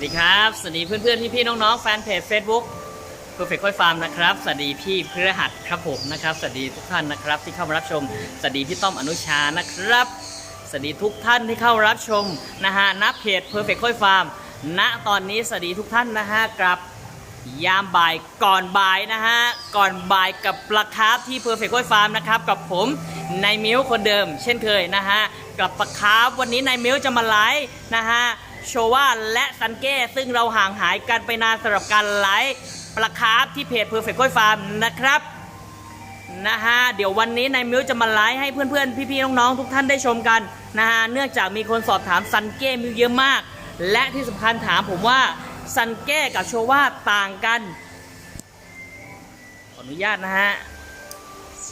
สวัสดีครับ สวัสดีเพื่อนๆ พี่ๆ น้องๆ แฟนเพจ Facebook Perfect ค่อยฟาร์มนะครับ สวัสดีพี่พฤหัสครับผมนะครับ สวัสดีทุกท่านนะครับที่เข้ามารับชม สวัสดีพี่ต้อมอนุชานะครับ สวัสดีทุกท่านที่เข้ารับชมนะฮะณเพจ Perfect ค่อยฟาร์ม ณ ตอนนี้สวัสดีทุกท่านนะฮะกับยามบ่ายก่อนบ่ายนะฮะ ก่อนบ่ายกับปลาคาร์ฟที่ Perfect ค่อยฟาร์มนะครับ กับผมนายมิ้วคนเดิม เช่นเคยนะฮะ กับปลาคาร์ฟวันนี้นายมิ้วจะมาไลฟ์นะฮะ โชว่าและซันเก้ซึ่งเราห่างหายกันไปนานสำหรับการไลฟ์ปลาคาร์ที่เพจ Perfect ค่อยฟาร์มนะครับนะฮะเดี๋ยววันนี้นายมิวจะมาไลฟ์ให้เพื่อนๆ พี่ๆ น้องๆ ทุกท่านได้ชมกันนะฮะเนื่องจากมีคนสอบถามซันเก้มิวเยอะมาก และที่สำคัญถามผมว่าซันเก้กับโชว่าต่างกัน ขออนุญาตนะฮะ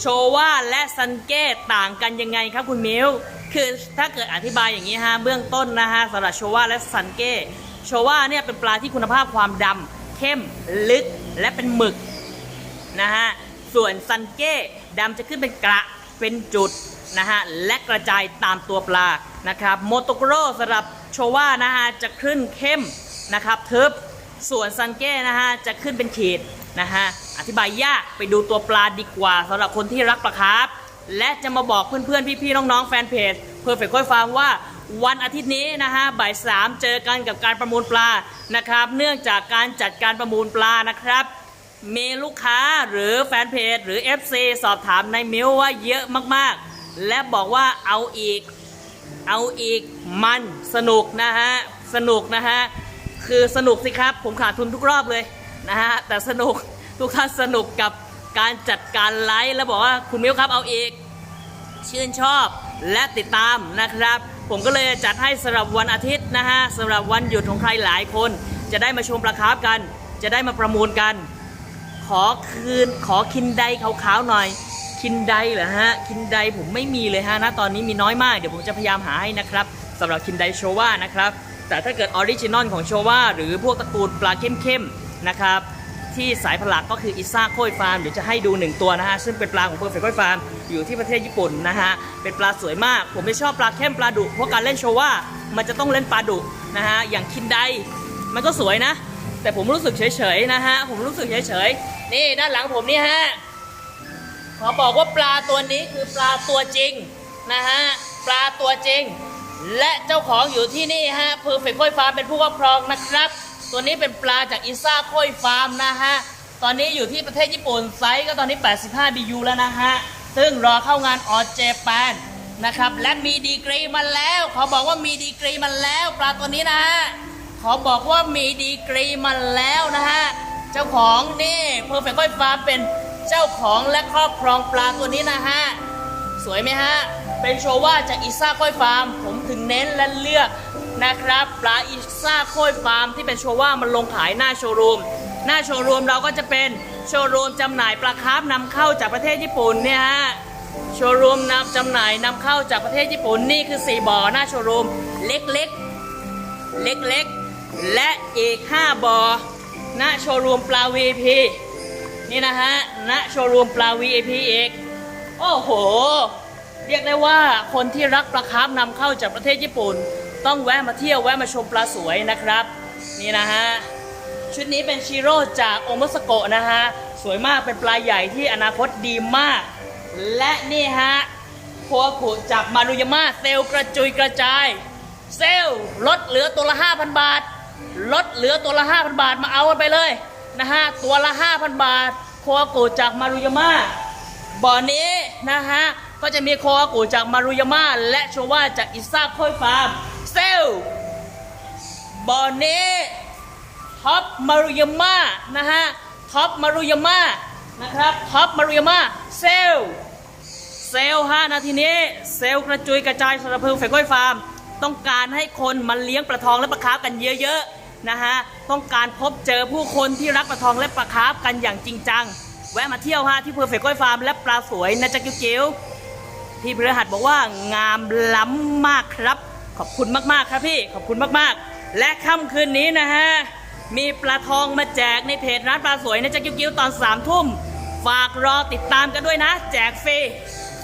โชว่าและซันเก้ต่างกันยังไงครับคุณมิว คือถ้าเกิดอธิบายอย่างนี้ฮะเบื้องต้นนะฮะสำหรับโชวาและซันเก้โชวาเนี่ยเป็นปลาที่คุณภาพความดำเข้มลึกและเป็นหมึกนะฮะส่วนซันเก้ดำจะขึ้นเป็นกระเป็นจุดนะฮะและกระจายตามตัวปลานะครับโมโตโกโรสำหรับโชวานะฮะจะขึ้นเข้มนะครับทึบส่วนซันเก้นะฮะจะขึ้นเป็นขีดนะฮะอธิบายยากไปดูตัวปลาดีกว่าสำหรับคนที่รักปลาครับ และจะมาบอกเพื่อนๆ พี่ๆ น้องๆ แฟนเพจ Perfect ค่อยฟาร์มว่าวันอาทิตย์นี้นะฮะบ่ายสามเจอกันกับการประมูลปลานะครับ เนื่องจากการจัดการประมูลปลานะครับ มีลูกค้าหรือแฟนเพจ หรือ FC สอบถามในมิวว่าเยอะมากๆ และบอกว่าเอาอีก เอาอีกมันสนุกนะฮะ สนุกนะฮะ คือสนุกสิครับ ผมขาดทุนทุกรอบเลยนะฮะ แต่สนุกทุกท่านสนุกกับ การจัดการไลฟ์แล้วบอกว่าคุณมิวครับเอาอีกชื่นชอบและติดตามนะครับ ผมก็เลยจัดให้สำหรับวันอาทิตย์นะฮะสำหรับวันหยุดของใครหลายคน จะได้มาชมปลาคาร์ฟกัน จะได้มาประมูลกัน ขอคืนขอคินไดขาวๆหน่อย คินไดเหรอฮะคินไดผมไม่มีเลยฮะนะตอนนี้มีน้อยมากเดี๋ยวผมจะพยายามหาให้นะครับสำหรับคินไดโชว่านะครับแต่ถ้าเกิดออริจินอลของโชว่าหรือพวกตระกูลปลาเข้มๆนะครับ ที่สายผลักก็คืออิซ่าโคยฟาร์มเดี๋ยวจะให้ดูหนึ่งตัวนะฮะ ซึ่งเป็นปลาของเพอร์เฟคโคยฟาร์มอยู่ที่ประเทศญี่ปุ่นนะฮะ เป็นปลาสวยมาก ผมไม่ชอบปลาเข้มปลาดุเพราะการเล่นโชว่ามันจะต้องเล่นปลาดุนะฮะ อย่างคินไดมันก็สวยนะ แต่ผมรู้สึกเฉยๆนะฮะ ผมรู้สึกเฉยๆนี่ด้านหลังผมนี่ฮะขอบอกว่าปลาตัวนี้คือปลาตัวจริงนะฮะปลาตัวจริง และเจ้าของอยู่ที่นี่ฮะเพอร์เฟคค่อยฟาร์มเป็นผู้ครอบครองนะครับ ตัวนี้เป็นปลาจากอิซ่าค่อยฟาร์มนะฮะ ตอนนี้อยู่ที่ประเทศญี่ปุ่นไซส์ก็ตอนนี้ 85 BU แล้วนะฮะ ซึ่งรอเข้างานออเจแปนนะครับ และมีดีกรีมาแล้ว ขอบอกว่ามีดีกรีมาแล้วปลาตัวนี้นะฮะ ขอบอกว่ามีดีกรีมาแล้วนะฮะ เจ้าของนี่เพอร์เฟคค่อยฟาร์มเป็นเจ้าของและครอบครองปลาตัวนี้นะฮะ สวยไหมฮะ เป็นโชว่าจากอิซ่าค่อยฟาร์ม ผมถึงเน้นและเลือก นะครับ ปลาอิซ่าโค่อยฟาร์มที่เป็นโชว่ามันลงขายหน้าโชว์รูม หน้าโชว์รูมเราก็จะเป็นโชว์รูมจำหน่ายปลาคาร์ฟนำเข้าจากประเทศญี่ปุ่นเนี่ยฮะโชว์รูมนำจำหน่ายนำเข้าจากประเทศญี่ปุ่นนี่คือ 4 บ่อหน้าโชว์รูมเล็กๆ เล็กๆ และอีก 5 บ่อหน้าโชว์รูมปลา VIP นี่นะฮะณโชว์รูมปลา VIP อีกโอ้โห เรียกได้ว่าคนที่รักปลาคาร์ฟนำเข้าจากประเทศญี่ปุ่น ต้องแวะมาเที่ยวแวะมาชมปลาสวยนะครับ นี่นะฮะชุดนี้เป็นชิโร่จากโอมสโกะนะฮะสวยมากเป็นปลาใหญ่ที่อนาคตดีมาก และนี่ฮะโคอากุจากมารุยาม่าเซลกระจุยกระจาย เซลลดเหลือตัวละ 5,000 บาท ลดเหลือตัวละ 5,000 บาทมาเอากันไปเลยนะฮะตัวละ 5,000 บาท โคอากุจากมารุยาม่าบ่อนี้นะฮะก็จะมีโคอากุจากมารุยาม่าและโชว่าจากอิซาโคอยฟาร์ม เซล บอนี้ท็อปมารุยาม่านะฮะ ท็อปมารุยาม่านะครับ ท็อปมารุยาม่าเซล เซลฮะนาทีนี้ เซลกระจุยกระจายสำหรับเพิ่งเฟกก้อยฟาร์ม ต้องการให้คนมาเลี้ยงปลาทองและปลาคาร์ฟกันเยอะๆนะฮะ ต้องการพบเจอผู้คนที่รักปลาทองและปลาคาร์ฟกันอย่างจริงจัง แวะมาเที่ยวฮะที่เพอร์เฟกก้อยฟาร์มและปลาสวยนะจ๊ะกิ้วๆพี่พฤหัสบอกว่างามล้ำมากครับ ขอบคุณมากๆครับพี่ ขอบคุณมากๆ และค่ำคืนนี้นะฮะ มีปลาทองมาแจกในเพจร้านปลาสวยนะจ๊ะกิ้วๆตอนสามทุ่ม ฝากรอติดตามกันด้วยนะ แจกฟรี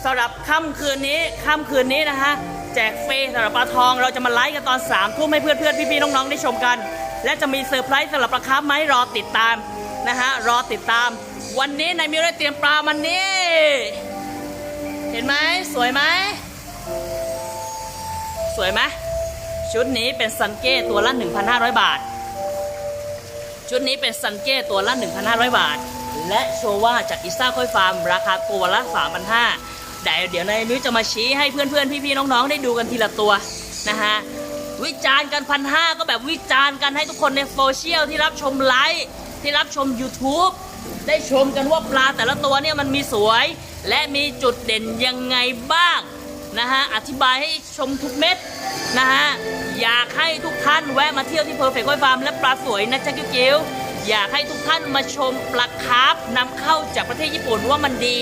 สำหรับค่ำคืนนี้ค่ำคืนนี้นะฮะ แจกฟรีสำหรับปลาทองเราจะมาไลฟ์กันตอนสามทุ่มให้เพื่อนๆพี่ๆน้องๆได้ชมกัน และจะมีเซอร์ไพรส์สำหรับปลาคาร์ฟไหมรอติดตามนะฮะรอติดตาม วันนี้นายมิวได้เตรียมปลามันนี่เห็นไหมสวยไหม สวยไหมชุดนี้เป็นซันเก้ตัวละ 1,500 บาท ชุดนี้เป็นซันเก้ตัวละ 1,500 บาท และโชว่าจากอิซ่าค่อยฟาร์ม ราคาตัวละ 3,500แต่เดี๋ยวนายมิวจะมาชี้ให้เพื่อนๆ พี่ๆ น้องๆ ได้ดูกันทีละตัวนะฮะวิจารณ์กันพันห้าก็แบบวิจารณ์กันให้ทุกคนในโซเชียลที่รับชมไลฟ์ที่รับชม YouTube ได้ชมกันว่าปลาแต่ละตัวเนี่ยมันมีสวย และมีจุดเด่นยังไงบ้าง นะฮะอธิบายให้ชมทุกเม็ดนะฮะอยากให้ทุกท่านแวะมาเที่ยวที่เพอร์เฟคต์ไฟฟาร์มและปลาสวยนะจ๊ะกิ้วๆอยากให้ทุกท่านมาชมปลาคาร์ฟนำเข้าจากประเทศญี่ปุ่นว่ามันดี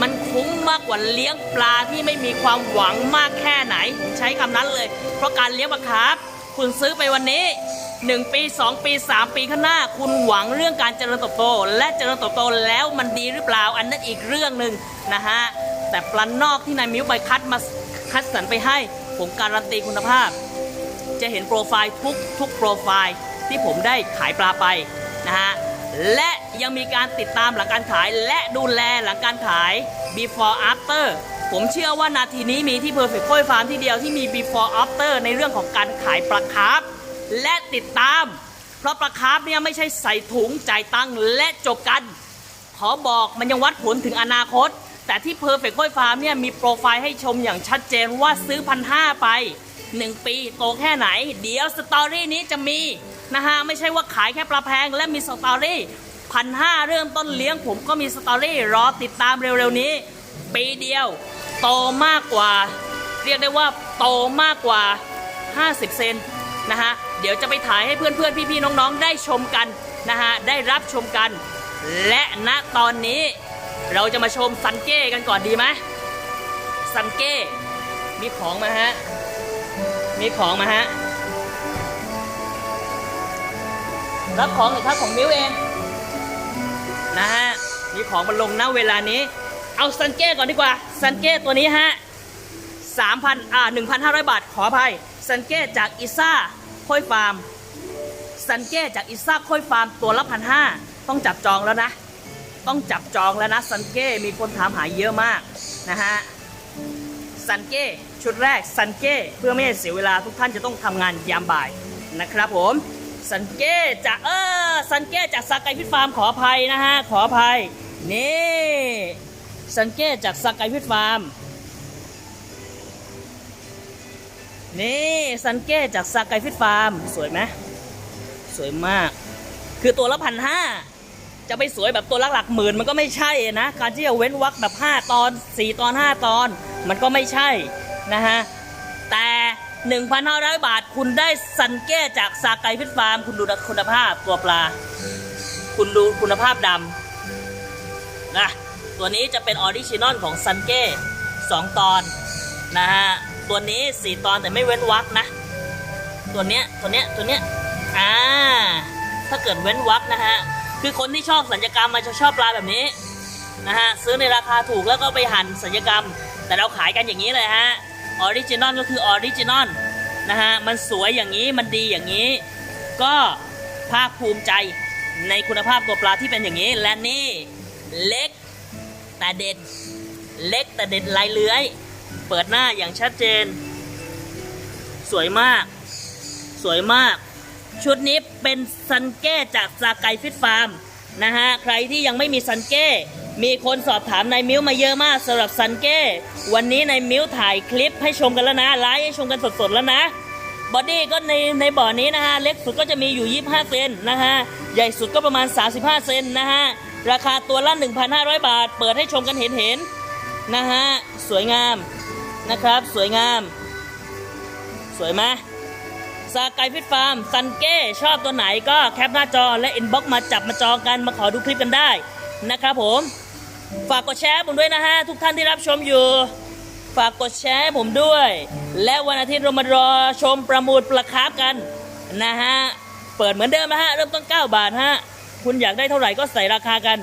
มันคุ้มมากกว่าเลี้ยงปลาที่ไม่มีความหวังมากแค่ไหนผมใช้คำนั้นเลย เพราะการเลี้ยงปลาคาร์ฟคุณซื้อไปวันนี้ 1 ปี 2 ปี 3 ปีข้างหน้า คุณหวังเรื่องการเจริญเติบโต และเจริญเติบโตแล้วมันดีหรือเปล่าอันนั้นอีกเรื่องหนึ่งนะฮะ แต่ปลานอกที่นายมิวไปคัดมาคัดสรรไปให้ ผมการันตีคุณภาพ จะเห็นโปรไฟล์ทุกทุกโปรไฟล์ที่ผมได้ขายปลาไปนะฮะและยังมีการติดตามหลังการขายและดูแลหลังการขาย before after ผมเชื่อว่านาทีนี้มีที่ Perfect Koi Farm ที่เดียวที่มี before after ในเรื่องของการขายปลาคาร์ฟและติดตาม เพราะปลาคาร์ฟเนี่ยไม่ใช่ใส่ถุงจ่ายตังค์และจบกัน ขอบอกมันยังวัดผลถึงอนาคต แต่ที่ Perfect Koi Farm เนี่ยมีโปรไฟล์ให้ชมอย่างชัดเจนว่าซื้อพันห้าไป 1 ปีโตแค่ไหน เดี๋ยวสตอรี่นี้จะมีนะฮะไม่ใช่ว่าขายแค่ปลาแพงและมีสตอรี่พันห้าเริ่มต้นเลี้ยงผมก็มีสตอรี่รอติดตามเร็วๆนี้ ปีเดียว โตมากกว่า เรียกได้ว่าโตมากกว่า 50 เซนนะฮะเดี๋ยวจะไปถ่ายให้เพื่อนๆ พี่ๆ น้องๆ ได้ชมกันนะฮะได้รับชมกัน และณตอนนี้ เราจะมาชมซันเก้กันก่อนดีไหมซันเก้ มีของมาฮะ มีของมาฮะ รับของหน่อยครับของมิวเอง นะฮะ มีของมาลงณเวลานี้ เอาซันเก้ก่อนดีกว่า ซันเก้ตัวนี้ฮะ3,000อ่า1,500บาท ขออภัย ซันเก้จากอิซ่าค่อยฟาร์ม ซันเก้จากอิซ่าค่อยฟาร์มตัวละพันห้าต้องจับจองแล้วนะ ต้องจับจองแล้วนะซันเก้มีคนถามหาเยอะมากนะฮะซันเก้ชุดแรกซันเก้เพื่อไม่ให้เสียเวลาทุกท่านจะต้องทำงานยามบ่ายนะครับผมซันเก้จากเออซันเก้จากสกายพิทฟาร์มขออภัยนะฮะขออภัยนี่ซันเก้จากสกายพิทฟาร์มนี่ซันเก้จากซากายฟิตฟาร์ม สวยไหมสวยมาก คือตัวละพันห้า จะไปสวยแบบตัวละหลักหมื่นมันก็ไม่ใช่นะ การที่จะเว้นวักแบบ 5 ตอน 4 ตอน 5 ตอน มันก็ไม่ใช่นะฮะ แต่ 1,500 บาทคุณได้ซันเก้จากซากายฟิตฟาร์ม คุณดูคุณภาพตัวปลา คุณดูคุณภาพดำนะตัวนี้จะเป็นออริจินอลของซันเก้สองตอนนะฮะตัวนี้สี่ตอนแต่ไม่เว้นวักนะ ตัวเนี้ยตัวเนี้ยตัวเนี้ยอ่าถ้าเกิดเว้นวักนะฮะ คือคนที่ชอบสัญญกรรมมันจะชอบปลาแบบนี้นะฮะซื้อในราคาถูกแล้วก็ไปหั่นสัญญกรรม แต่เราขายกันอย่างนี้เลยฮะออริจินอลก็คือออริจินอลนะฮะมันสวยอย่างนี้มันดีอย่างนี้ ก็ภาคภูมิใจในคุณภาพตัวปลาที่เป็นอย่างนี้และนี่เล็กแต่เด็ดเล็กแต่เด็ดลายเลื้อย เปิดหน้าอย่างชัดเจน สวยมาก สวยมาก ชุดนี้เป็นซันเก้จากซาไกฟิตฟาร์มนะฮะ ใครที่ยังไม่มีซันเก้ มีคนสอบถามนายมิ้วมาเยอะมากสำหรับซันเก้ วันนี้นายมิ้วถ่ายคลิปให้ชมกันแล้วนะ ไลฟ์ให้ชมกันสดๆแล้วนะ บอดี้ก็ในในบ่อนี้นะฮะ เล็กสุดก็จะมีอยู่ 25 เซนนะฮะ ใหญ่สุดก็ประมาณ 35 เซนนะฮะ ราคาตัวละ 1,500 บาท เปิดให้ชมกันเห็นเห็นๆนะฮะ สวยงามนะครับ สวยงาม สวยไหม ซาไกฟิตฟาร์มซันเก้ชอบตัวไหนก็แคปหน้าจอและอินบ็อกมาจับมาจองกันมาขอดูคลิปกันได้นะครับผม ฝากกดแชร์ผมด้วยนะฮะ ทุกท่านที่รับชมอยู่ ฝากกดแชร์ผมด้วย และวันอาทิตย์เรามารอชมประมูลปลาคาร์ฟกันนะฮะ เปิดเหมือนเดิมนะฮะ เริ่มต้น 9 บาทฮะ คุณอยากได้เท่าไหร่ก็ใส่ราคากัน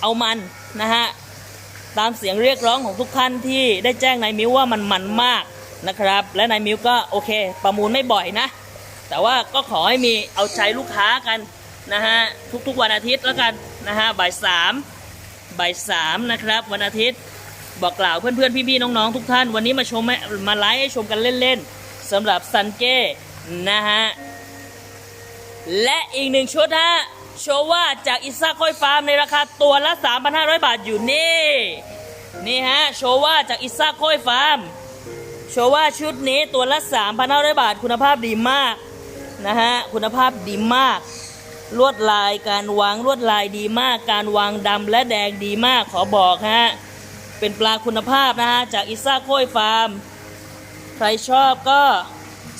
เอามันนะฮะ ตามเสียงเรียกร้องของทุกท่านที่ได้แจ้งนายมิวว่ามันมันมากนะครับ และนายมิวก็โอเค ประมูลไม่บ่อยนะ แต่ว่าก็ขอให้มีเอาใจลูกค้ากันนะฮะทุกๆวันอาทิตย์แล้วกันนะฮะบ่ายสามบ่ายสามนะครับ วันอาทิตย์บอกกล่าวเพื่อนๆพี่ๆน้องๆทุกท่าน วันนี้มาชมมาไลฟ์ให้ชมกันเล่นๆสำหรับซันเก้นะฮะและอีกหนึ่งชุดฮะโชว่าจากอิซ่าค่อยฟาร์มในราคาตัวละ 3,500 บาทอยู่นี่ นี่ฮะโชว่าจากอิซ่าค่อยฟาร์มโชว่าชุดนี้ตัวละ 3,500 บาทคุณภาพดีมาก นะฮะคุณภาพดีมาก ลวดลายการวางลวดลายดีมาก การวางดำและแดงดีมากขอบอกฮะเป็นปลาคุณภาพนะฮะจากอิซ่าโค้ยฟาร์ม ใครชอบก็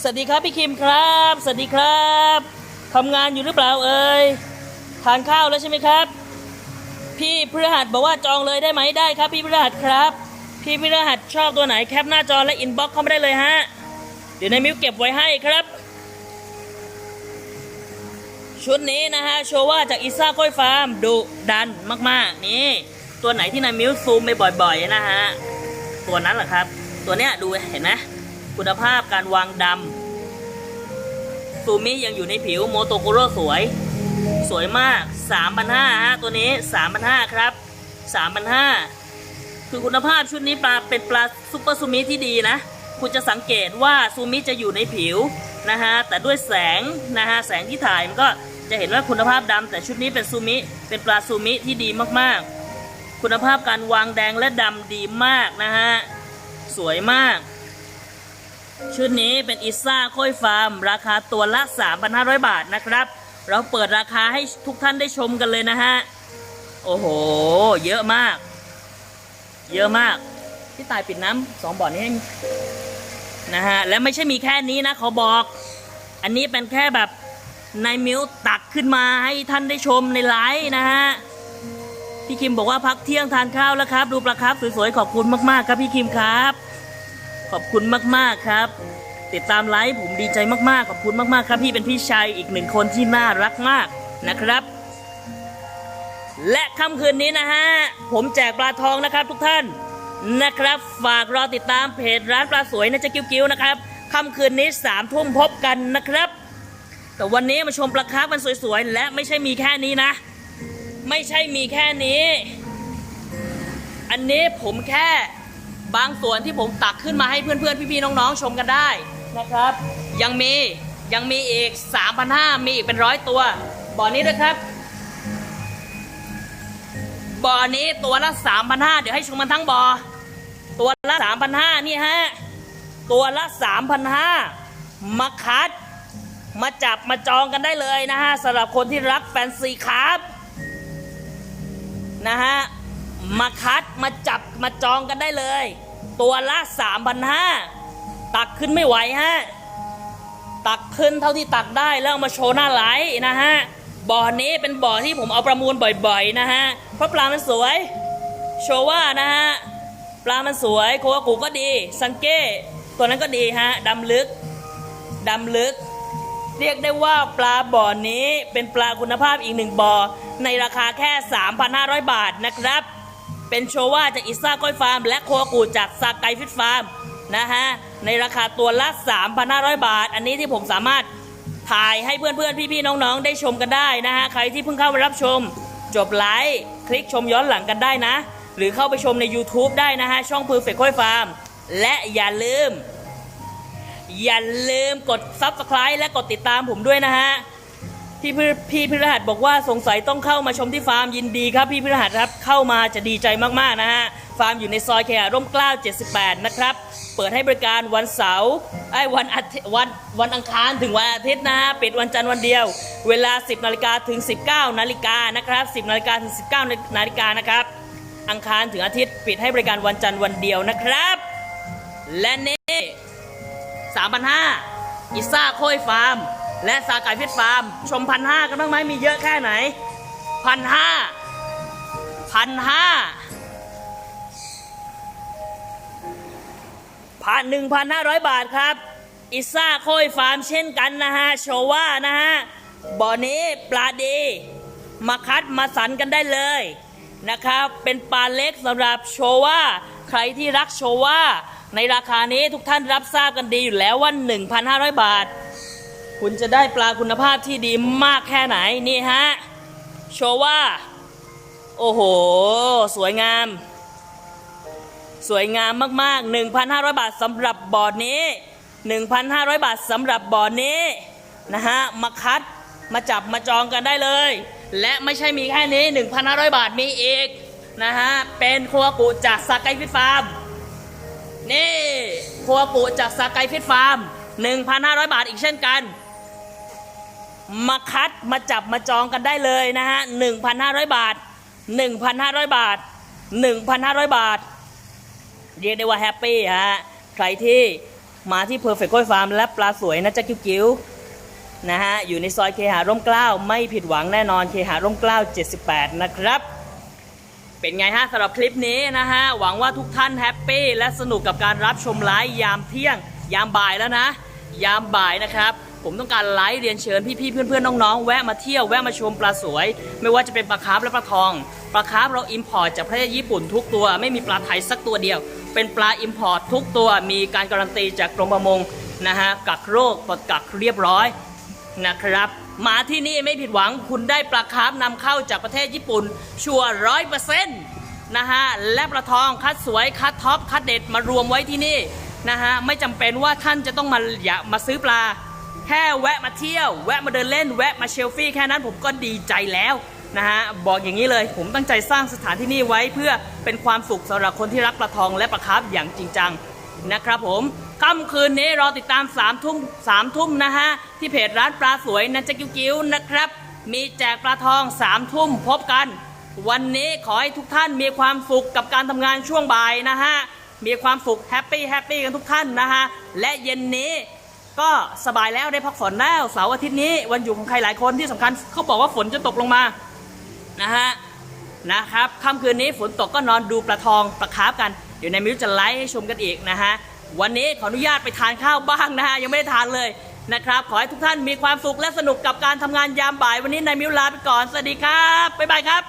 สวัสดีครับพี่คิมครับ สวัสดีครับทำงานอยู่หรือเปล่าเอ่ยทานข้าวแล้วใช่ไหมครับ พี่พฤหัสบอกว่าจองเลยได้ไหมได้ครับ พี่พฤหัสครับ พี่พฤหัสชอบตัวไหนแคปหน้าจอและอินบ็อกซ์เข้ามาได้เลยฮะเดี๋ยวนายมิวเก็บไว้ให้ครับ ชุดนี้นะฮะโชว่าจากอิซ่าก้อยฟาร์มดุดันมากๆ นี่ ตัวไหนที่นายมิวซูมไปบ่อยๆนะฮะตัวนั้นแหละครับ ตัวเนี้ยดูเห็นไหมคุณภาพการวางดำซูมิยังอยู่ในผิวโมโตโกโรสวย สวยมาก3,500ฮะตัวนี้3,500ครับ3,500คือคุณภาพชุดนี้ปลาเป็นปลาซุปเปอร์ซูมิที่ดีนะ คุณจะสังเกตว่าซูมิจะอยู่ในผิวนะฮะแต่ด้วยแสงนะฮะแสงที่ถ่ายมันก็ จะเห็นว่าคุณภาพดำแต่ชุดนี้เป็นซูมิ เป็นปลาซูมิที่ดีมากๆ คุณภาพการวางแดงและดำดีมากนะฮะ สวยมาก ชุดนี้เป็นอิซ่าโค้ยฟาร์ม ราคาตัวละ 3,500 บาทนะครับ เราเปิดราคาให้ทุกท่านได้ชมกันเลยนะฮะ โอ้โห เยอะมาก เยอะมาก พี่ตายปิดน้ำสองบ่อนี้ให้นะฮะ และไม่ใช่มีแค่นี้นะขอบอก อันนี้เป็นแค่แบบ นายมิวตักขึ้นมาให้ท่านได้ชมในไลฟ์นะฮะพี่คิมบอกว่าพักเที่ยงทานข้าวแล้วครับ ดูปลาครับสวยๆขอบคุณมากๆ ครับพี่คิมครับ ขอบคุณมากๆครับ ติดตามไลฟ์ผมดีใจมากๆ ขอบคุณมากๆครับพี่เป็นพี่ชายอีกหนึ่งคนที่น่ารักมากนะครับ และค่ำคืนนี้นะฮะผมแจกปลาทองนะครับ ทุกท่านนะครับ ฝากรอติดตามเพจร้านปลาสวยนะจ๊ะกิ้วๆนะครับค่ำคืนนี้สามทุ่มพบกันนะครับ แต่วันนี้มาชมปลาคาร์ฟกันสวยๆ และไม่ใช่มีแค่นี้นะ ไม่ใช่มีแค่นี้ อันนี้ผมแค่บางส่วนที่ผมตักขึ้นมาให้เพื่อนๆ พี่ๆ น้องๆ ชมกันได้นะครับ ยังมียังมีอีก 3,500 มีอีกเป็นร้อยตัว บ่อนี้นะครับ บ่อนี้ตัวละ 3,500 เดี๋ยวให้ชมมันทั้งบ่อ ตัวละ 3,500 นี่ฮะ ตัวละ 3,500มาคัด มาจับมาจองกันได้เลยนะฮะสำหรับคนที่รักแฟนซีครับนะฮะมาคัดมาจับมาจองกันได้เลย ตัวละ 3,500 ตักขึ้นไม่ไหวฮะตักขึ้นเท่าที่ตักได้แล้วเอามาโชว์หน้าไหลนะฮะบ่อนี้เป็นบ่อที่ผมเอาประมูลบ่อยๆนะฮะเพราะปลามันสวย โชว่านะฮะปลามันสวยโคอากุก็ดี สังเก้ตัวนั้นก็ดีฮะดำลึกดำลึก เรียกได้ว่าปลาบ่อนี้เป็นปลาคุณภาพอีกหนึ่งบ่อในราคาแค่ 3,500 บาทนะครับ เป็นโชว่าจากอิซ่าก้อยฟาร์ม และโคกูจากซากไกฟิตฟาร์มนะฮะในราคาตัวละ 3,500 บาท อันนี้ที่ผมสามารถถ่ายให้เพื่อนๆ พี่ๆ น้องๆ ได้ชมกันได้นะฮะ ใครที่เพิ่งเข้ามารับชม จบไลฟ์คลิกชมย้อนหลังกันได้นะ หรือเข้าไปชมใน YouTube ได้นะฮะ ช่อง Perfect ค่อยฟาร์ม และอย่าลืม อย่าลืมกด Subscribe และกดติดตามผมด้วยนะฮะพี่พฤพี่พิรหัสบอกว่าสงสัยต้องเข้ามาชมที่ฟาร์มยินดีครับพี่พิรหัสครับเข้ามาจะดีใจมากๆนะฮะ ฟาร์มอยู่ในซอยแคร่มเกล้า 78 นะครับ เปิดให้บริการวันเสาร์ไอ้วันอาทิตย์วันวันอังคารถึงวันอาทิตย์นะฮะปิดวันจันทร์วันเดียว เวลา 10 นาฬิกาถึง 19 นาฬิกานะครับ 10 นาฬิกาถึง 19 นาฬิกานะครับอังคารถึงอาทิตย์ปิดให้บริการวันจันทร์วันเดียวนะครับ และเน 3,500อิซ่าโค้ยฟาร์ม และสาไก่ฟิตฟาร์ม ชมพันห้ากันบ้างไหมมีเยอะแค่ไหนพันห้าพันห้าพันหนึ่งพันห้าร้อยบาทครับ อิซ่าโค้ยฟาร์มเช่นกันนะฮะ โชว่านะฮะ บ่อนี้ปลาดี มาคัดมาสันกันได้เลยนะครับ เป็นปลาเล็กสำหรับโชว่า ใครที่รักโชว่า ในราคานี้ทุกท่านรับทราบกันดีอยู่แล้วว่า 1,500 บาท คุณจะได้ปลาคุณภาพที่ดีมากแค่ไหนนี่ฮะโชว่า โอ้โห สวยงาม สวยงามมาก ๆ 1,500 บาทสำหรับบอร์ดนี้ 1,500 บาทสำหรับบอร์ดนี้นะฮะมาคัดมาจับมาจองกันได้เลย และไม่ใช่มีแค่นี้ 1,500 บาทมีอีกนะฮะเป็นครัวกุจากสกายฟิฟาร์ม นี่ครัวกุจากสกายฟิตฟาร์ม 1,500 บาทอีกเช่นกัน มาคัดมาจับมาจองกันได้เลยนะฮะ 1,500 บาท 1,500 บาท 1,500 บาท เรียกได้ว่าแฮปปี้ฮะ ใครที่มาที่ Perfect Koi Farm และปลาสวยนะจ๊ะกิ้วๆนะฮะ อยู่ในซอยเคหาร่มเกล้า ไม่ผิดหวังแน่นอนเคหาร่มเกล้า 78 นะครับ เป็นไงฮะสำหรับคลิปนี้นะฮะหวังว่าทุกท่านแฮปปี้และสนุกกับการรับชมไลฟ์ยามเที่ยง ยามบ่ายแล้วนะ ยามบ่ายนะครับผมต้องการไลฟ์เรียนเชิญพี่ๆเพื่อนๆน้องๆแวะมาเที่ยวแวะมาชมปลาสวย ไม่ว่าจะเป็นปลาคาร์ฟและปลาทองปลาคาร์ฟเราอิมพอร์ตจากประเทศญี่ปุ่นทุกตัวไม่มีปลาไทยสักตัวเดียว เป็นปลาอิมพอร์ตทุกตัวมีการการันตีจากกรมประมงนะฮะกักโรคปลดกักเรียบร้อยนะครับ มาที่นี่ไม่ผิดหวังคุณได้ปลาคาร์ฟนำเข้าจากประเทศญี่ปุ่น ชัวร้อยเปอร์เซ็นต์นะฮะและปลาทองคัดสวยคัดท็อปคัดเด็ดมารวมไว้ที่นี่นะฮะไม่จำเป็นว่าท่านจะต้องมาอยามาซื้อปลา แค่แวะมาเที่ยว แวะมาเดินเล่นแวะมาเชลฟี่แค่นั้นผมก็ดีใจแล้วนะฮะบอกอย่างนี้เลยผมตั้งใจสร้างสถานที่นี่ไว้เพื่อเป็นความสุขสำหรับคนที่รักปลาทองและปลาคาร์ฟอย่างจริงจังนะครับผม ค่ำคืนนี้รอติดตาม3ามทุ่มสามทุ่มนะฮะ ที่เพจร้านปลาสวยนันจะกิ้วๆนะครับ มีแจกปลาทอง3ามทุ่มพบกัน วันนี้ขอให้ทุกท่านมีความสุขกับการทำงานช่วงบ่ายนะฮะ มีความสุขแฮปปี้แฮปปี้กันทุกท่านนะฮะ และเย็นนี้ก็สบายแล้วได้พักผ่อนแล้วเสาร์อาทิตย์นี้วันหยุดของใครหลายคนที่สำคัญเขาบอกว่าฝนจะตกลงมานะฮะนะครับค่ำคืนนี้ฝนตกก็นอนดูปลาทองปลาคาร์ฟกัน เดี๋ยวนายมิวจะไลฟ์ให้ชมกันอีกนะฮะ วันนี้ขออนุญาตไปทานข้าวบ้างนะฮะยังไม่ได้ทานเลยนะครับ ขอให้ทุกท่านมีความสุขและสนุกกับการทำงานยามบ่าย วันนี้นายมิวลาไปก่อน สวัสดีครับ บ๊ายบายครับ